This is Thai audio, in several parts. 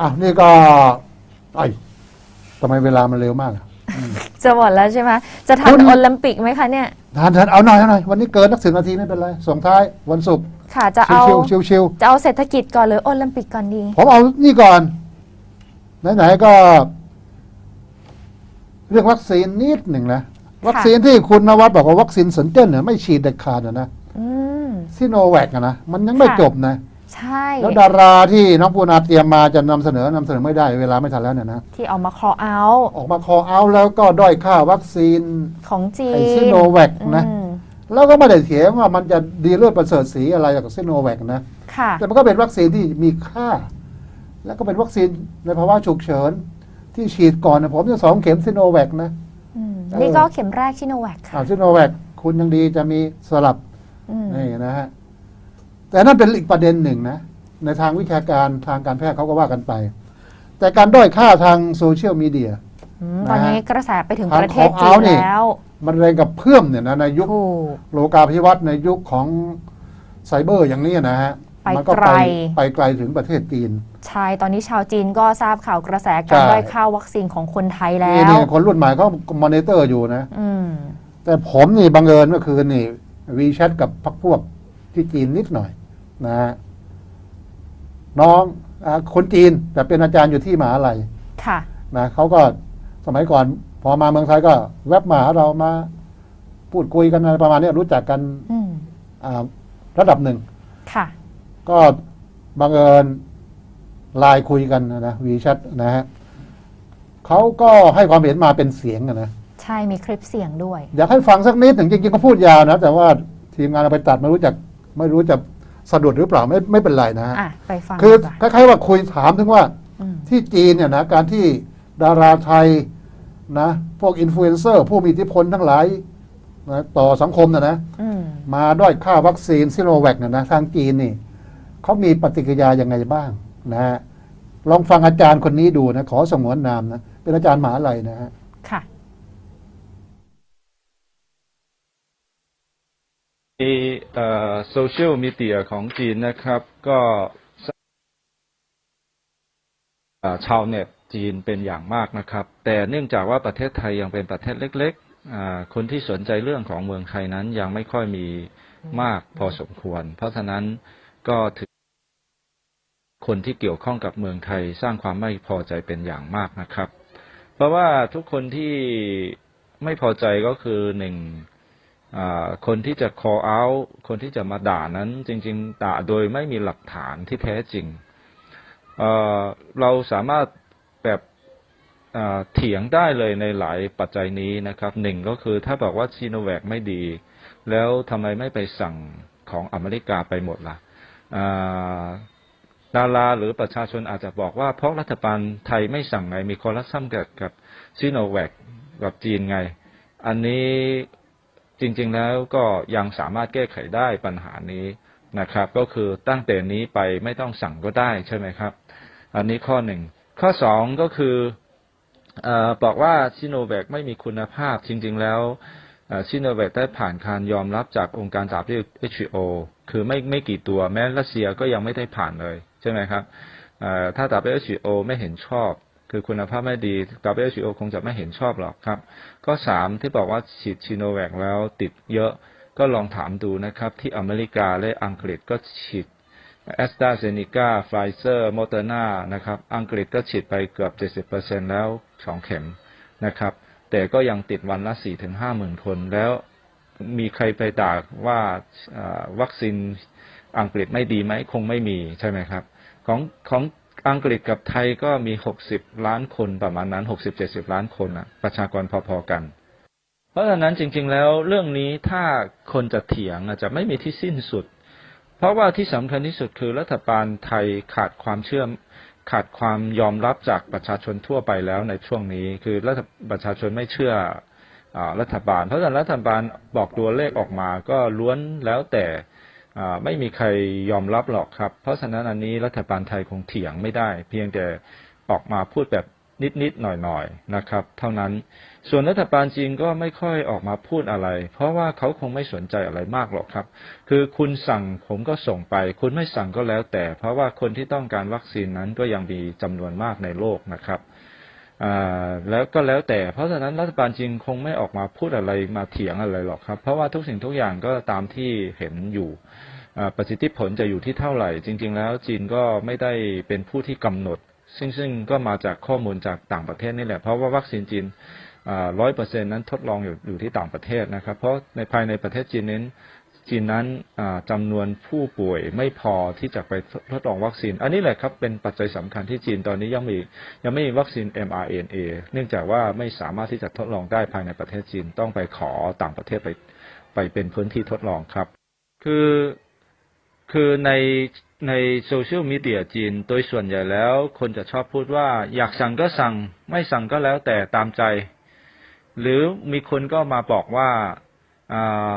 อะนี่ก็ไอ้ยทำไมเวลามันเร็วมากอะจะหมดแล้วใช่ไหมจะทันคุณโอลิมปิกไหมคะเนี่ย ทานทานเอาหน่อยเอาหน่อยวันนี้เกินนักสิบนาทีไม่เป็นไรส่งท้ายวันศุกร์ค่ะจะเอาชิวชิวชิวจะเอาเศรษฐกิจก่อนหรือโอลิมปิกก่อนดี ๆผมเอานี่ก่อน ไหนๆก็ เรื่องวัคซีนนิดหนึ่งนะวัคซีนที่คุณนวัดบอกว่าวัคซีนสนเจนเนี่ยไม่ฉีดเด็ดขาดอะนะอืม ซิโนแวคอะนะมันยังไม่ค่ะ จบนะ ใช่แล้วดาราที่น้องปูนาเตรียมมาจะนำเสนอนำเสนอไม่ได้เวลาไม่ทันแล้วเนี่ยนะ ที่เอามาคอเอาออกมาคอเอาแล้วก็ด้อยค่าวัคซีนของจีนไอ้ซิโนแวคนะอืมแล้วก็ไม่ได้เถียงว่ามันจะดีเลิศประเสริฐสีอะไรกับซิโนแวคนะค่ะแต่มันก็เป็นวัคซีนที่มีค่า แล้วก็เป็นวัคซีนในภาวะฉุกเฉินที่ฉีดก่อนนะผมจะสองเข็มซิโนแวคนะอืมเออนี่ก็เข็มแรกชิโนแวคค่ะอ่าซิโนแวคคุณยังดีจะมีสลับอืมนี่นะฮะ แต่นั่นเป็นอีกประเด็นหนึ่งนะ ในทางวิชาการทางการแพทย์เขาก็ว่ากันไป แต่การด้อยค่าทางโซเชียลมีเดียอืมตอนนี้กระแสไปถึงทางประเทศของจีเอานนี่แล้ว มันแรงกับเพื่อมเนี่ยนะในยุคถูกโลกาภิวัตน์ในยุคของไซเบอร์อย่างนี้นะฮะไปมัก็ไกลไปไกลถึงประเทศจีน ใช่ ตอนนี้ชาวจีนก็ทราบข่าวกระแสการใช่ด้อยค่าวัคซีนของคนไทยแล้นี่วนี่คนรุ่นใหม่เขามอนิเตอร์อยู่นะอืมแต่ผมนี่บังเอิญก็คือนี่วีแชทกับพักพวกที่จีนนิดหน่อย นะฮะน้องอาคนจีนแต่เป็นอาจารย์อยู่ที่มหาลัยค่ะนะเขาก็สมัยก่อน พอมาเมืองไทยก็แวบมาหาเรามา พูดคุยกันอะไรประมาณเนี้ยรู้จักกันอืมอ่าระดับหนึ่งค่ะก็บังเอิญไลน์คุยกันนะวีแชทนะฮะเขาก็ให้ความเห็นมาเป็นเสียงอะนะใช่มีคลิปเสียงด้วย อยากให้ฟังสักนิดหนึ่งจริงๆก็พูดยาวนะ แต่ว่าทีมงานเอาไปตัดไม่รู้จักไม่รู้จะ สะดุดหรือเปล่าไม่ไม่เป็นไรนะฮะอะไปฟังคือดีกคว่าล้ายๆว่าคุยถามถึงว่าอืมที่จีนเนี่ยนะการที่ดาราไทยนะพวกอินฟลูเอนเซอร์ผู้มีอิทธิพลทั้งหลายนะต่อสังคมนะนะอืมมาด้อยค่าวัคซีนซิโนแวคเนี่ยนะทางจีนนี่เขามีปฏิกิริยายังไงบ้างนะฮะลองฟังอาจารย์คนนี้ดูนะขอสงวนนามนะเป็นอาจารย์มหาลัยนะฮะ ค่ะ ในโซเชียลมีเดียของจีนนะครับ ก็เอ่อชาวเน็ตจีนเป็นอย่างมากนะครับ แต่เนื่องจากว่าประเทศไทยยังเป็นประเทศเล็กๆอ่าคนที่สนใจเรื่องของเมืองไทยนั้นยังไม่ค่อยมีมากพอสมควร เพราะฉะนั้นก็ถือคนที่เกี่ยวข้องกับเมืองไทยสร้างความไม่พอใจเป็นอย่างมากนะครับ เพราะว่าทุกคนที่ไม่พอใจก็คือหนึ่งอ่า คนที่จะ call out คนที่จะมาด่านั้น จริง ๆ ด่าโดยไม่มีหลักฐานที่แท้จริงเเราสามารถแบบเถียงได้เลยในหลายปัจจัยนี้นะครับหนึ่งก็คือถ้าบอกว่าซีโนแวคไม่ดี แล้วทำไมไม่ไปสั่งของอเมริกาไปหมดล่ะอ่าดาราหรือประชาชนอาจจะบอกว่าเพราะรัฐบาลไทยไม่สั่งไงมีคอร์รัปชันกับกับซีโนแวคกับจีนไง อันนี้ จริงๆแล้วก็ยังสามารถแก้ไขได้ปัญหานี้นะครับ ก็คือตั้งแต่นี้ไปไม่ต้องสั่งก็ได้ใช่ไหมครับ อันนี้ข้อหนึ่งข้อสองก็คืออบอกว่าซิโนแวคไม่มีคุณภาพจริง ๆ แล้วซิโนแวคได้ผ่านการยอมรับจากองค์การสหประชาชาติ WHO คือไม่ไม่กี่ตัวแม้รัสเซียก็ยังไม่ได้ผ่านเลยใช่ไหมครับถ้า WHO ไม่เห็นชอบ คือคุณภาพไม่ดี WHO คงจะไม่เห็นชอบหรอกครับ ก็สามที่บอกว่าฉีดชิโนแวคแล้วติดเยอะก็ลองถามดูนะครับ ที่อเมริกาและอังกฤษก็ฉีดแอสตราเซเนกาไฟเซอร์โมเดอร์นานะครับ อังกฤษก็ฉีดไปเกือบ 70%แล้วสองเข็มนะครับ แต่ก็ยังติดวันละ 4-5หมื่นคน แล้วมีใครไปด่าว่าวัคซีนอังกฤษไม่ดีไหม คงไม่มีใช่ไหมครับ ของของ อังกฤษกับไทยก็มี60ล้านคนประมาณนั้น60-70ล้านคนนะประชากรพอๆกัน เพราะฉะนั้นจริง ๆ แล้วเรื่องนี้ถ้าคนจะเถียงอาจจะไม่มีที่สิ้นสุด เพราะว่าที่สำคัญที่สุดคือรัฐบาลไทยขาดความเชื่อมขาดความยอมรับจากประชาชนทั่วไปแล้วในช่วงนี้คือรัฐประชาชนไม่เชื่ออรัฐบาล เพราะฉะนั้นรัฐบาลบอกตัวเลขออกมาก็ล้วนแล้วแต่ ไม่มีใครยอมรับหรอกครับ เพราะฉะนั้นอันนี้รัฐบาลไทยคงเถียงไม่ได้ เพียงแต่ออกมาพูดแบบนิดๆหน่อยๆนะครับ เท่านั้น ส่วนรัฐบาลจีนก็ไม่ค่อยออกมาพูดอะไร เพราะว่าเขาคงไม่สนใจอะไรมากหรอกครับ คือคุณสั่งผมก็ส่งไป คุณไม่สั่งก็แล้วแต่ เพราะว่าคนที่ต้องการวัคซีนนั้นก็ยังมีจำนวนมากในโลกนะครับ แล้วก็แล้วแต่ เพราะฉะนั้นรัฐบาลจีนคงไม่ออกมาพูดอะไรมาเถียงอะไรหรอกครับ เพราะว่าทุกสิ่งทุกอย่างก็ตามที่เห็นอยู่ประสิทธิผลจะอยู่ที่เท่าไหร่ จริง ๆ แล้วจีนก็ไม่ได้เป็นผู้ที่กำหนด ซึ่งซึ่งก็มาจากข้อมูลจากต่างประเทศนี่แหละ เพราะว่าวัคซีนจีนร้อยเปอร์เซ็นนั้นทดลองอยู่อยู่ที่ต่างประเทศนะครับ เพราะในภายในประเทศจีนนั้น จีนนั้นอ่าจำนวนผู้ป่วยไม่พอที่จะไปทดลองวัคซีน อันนี้แหละครับเป็นปัจจัยสำคัญที่จีนตอนนี้ยังมียังไม่มีวัคซีน mRNA เนื่องจากว่าไม่สามารถที่จะทดลองได้ภายในประเทศจีนต้องไปขอต่างประเทศไปไปเป็นพื้นที่ทดลองครับ คือคือในในโซเชียลมีเดียจีน โดยส่วนใหญ่แล้ว คนจะชอบพูดว่า อยากสั่งก็สั่ง ไม่สั่งก็แล้วแต่ตามใจ หรือมีคนก็มาบอกว่าอ่า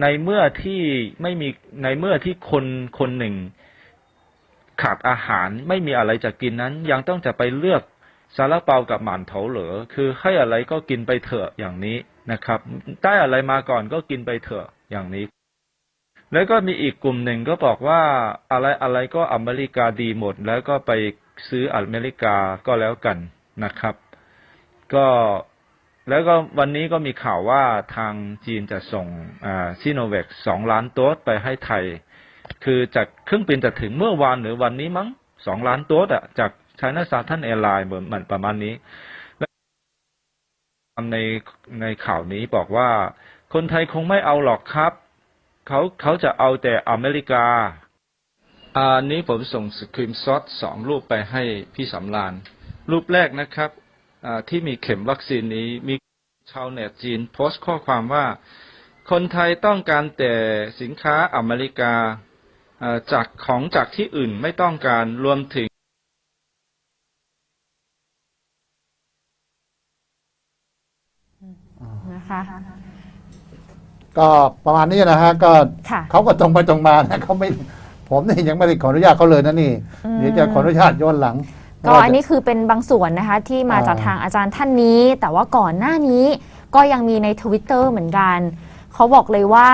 ในเมื่อที่ไม่มีในเมื่อที่คนคนหนึ่ง ขาดอาหารไม่มีอะไรจะกินนั้น ยังต้องจะไปเลือกซาลาเปากับหมันเถาเหรอคือให้อะไรก็กินไปเถอะอย่างนี้นะครับ ได้อะไรมาก่อนก็กินไปเถอะอย่างนี้ แล้วก็มีอีกกลุ่มหนึ่งก็บอกว่าอะไรอะไรก็อเมริกาดีหมด แล้วก็ไปซื้ออเมริกาก็แล้วกันนะครับ ก็ แล้วก็วันนี้ก็มีข่าวว่าทางจีนจะส่งซีโนแวคสองล้านโดสไปให้ไทย คือจากเครื่องบินจะถึงเมื่อวานหรือวันนี้มั้งสองล้านโดสอะจาก China Southern Airlines เหมือนประมาณนี้และในในข่าวนี้บอกว่า คนไทยคงไม่เอาหรอกครับ เขาเขาจะเอาแต่อเมริกา อันนี้ผมส่งสครีมช็อตสองรูปไปให้พี่สำรานรูปแรกนะครับ ที่มีเข็มวัคซีนนี้มีชาวเน็ตจีนโพสต์ข้อความว่า คนไทยต้องการแต่สินค้าอเมริกาอ่าจากของจากที่อื่นไม่ต้องการรวมถึงนะคะก็ประมาณนี้นะฮะก็ค่ะเขาก็ตรงไปตรงมานะเขาไม่ผมนี่ยังไม่ได้ขออนุญาตเขาเลยนะนี่อืมเดี๋ยวจะขออนุญาตย้อนหลัง ก็ว่าอันจะนี้คือเป็นบางส่วนนะคะที่มาอ่าจากทางอาจารย์ท่านนี้ แต่ว่าก่อนหน้านี้ก็ยังมีในทวิตเตอร์เหมือนกัน เขาบอกเลยว่า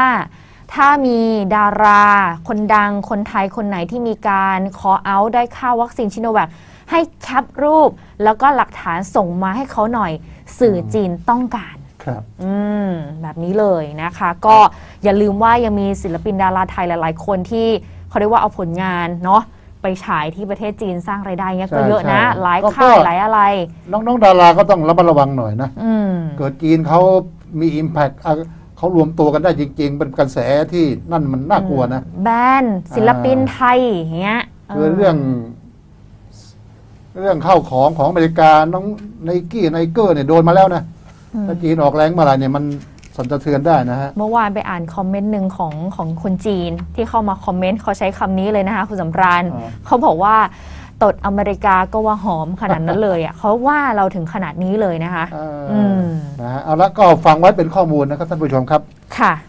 ถ้ามีดารา คนดังคนไทยคนไหนที่มีการขอเอาได้ค่าวัคซีนชิโนแวคให้แคปรูป แล้วก็หลักฐานส่งมาให้เขาหน่อยสื่อจีนต้องการครับอืมแบบนี้เลยนะคะ ก็อย่าลืมว่ายังมีศิลปินดาราไทยหลาย ๆ คนที่เขาเรียกว่าเอาผลงานเนาะ ไปฉายที่ประเทศจีนสร้างไรายได้เงี้ยใช่ก็เยอะนะใช่หลายก็ค่ายก็หลายอะไร น้องๆ ดาราก็ต้องระมัดระวังหน่อยนะอืมเกิดจีนเขามีอิมแพคเขารวมตัวกันได้จริง ๆ เป็นกระแสที่นั่นมันน่ากลัวนะ แบนศิลปินไทยอย่างเงี้ยคือเรื่อง เรื่องเข้าของของอเมริกาน้องไนกี้ไนเกอร์เนี่ยโดนมาแล้วนะอืมถ้าจีนออกแรงเมื่อไหรเนี่ยมัน สั่นสะเทือนได้นะฮะ เมื่อวานไปอ่านคอมเมนต์หนึ่งของของคนจีนที่เข้ามาคอมเมนต์เขาใช้คำนี้เลยนะคะคุณสำราญอ่า เขาบอกว่าตดอเมริกาก็ว่าหอมขนาดนั้นเลยอะเขาว่าเราถึงขนาดนี้เลยนะคะ เออออืมนะฮะเอาละก็ฟังไว้เป็นข้อมูลนะครับท่านผู้ชมครับ ค่ะ